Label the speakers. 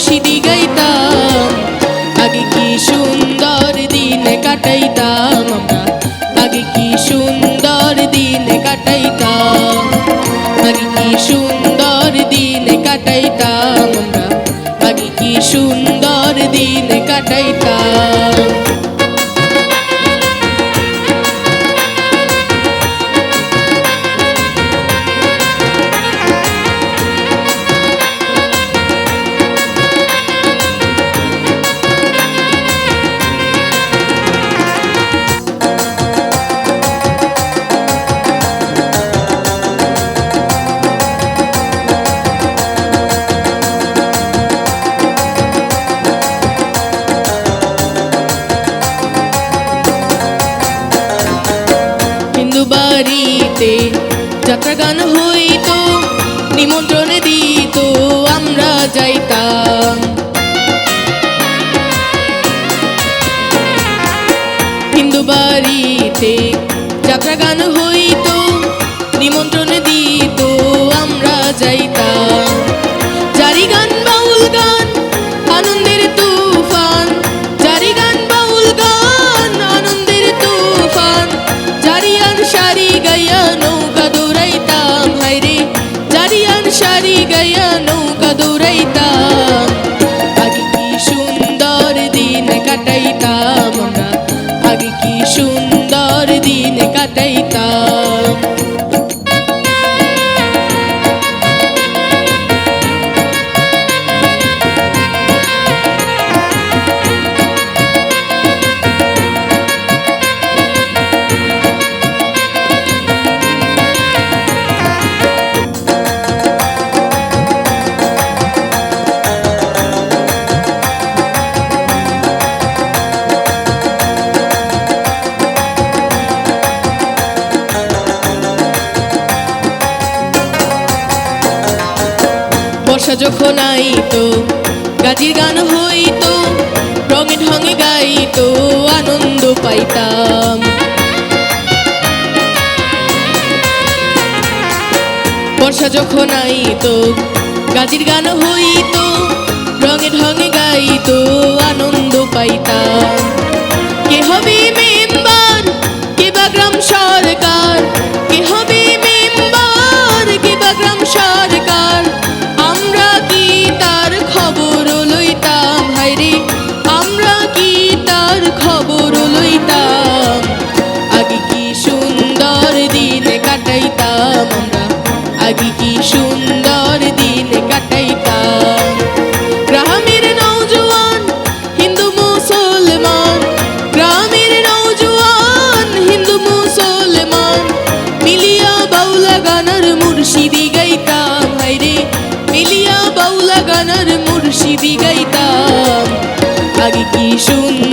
Speaker 1: মুর্শিদি গাইতাম। আগে কি সুন্দর দিন কাটাইতাম আমরা। আগে কি সুন্দর দিন কাটাইতাম। আগে কি সুন্দর দিন কাটাইতাম আমরা। আগে কি সুন্দর দিন কাটাইতাম। বাড়িতে যাত্রা গান হইতো নিমন্ত্রণে দিত আমরা যাইতাম। সারি গয়া নৌকা দৌড়াইতাম আগে কি সুন্দর দিন কাটাইতাম আমরা আগে কি সুন্দর দিন কাটাইতাম? বর্ষা যখন আইতো, গাজির গান হইতো, রঙে ঢঙে গাইতো, আনন্দ পাইতাম। বর্ষা যখন আইতো, গাজির গান হইতো, রঙে ঢঙে গাইতো, আনন্দ পাইতাম। কে হবে মেম্বার কে বা গ্রাম সরকার গাইতাম। আগে কি সুন্দর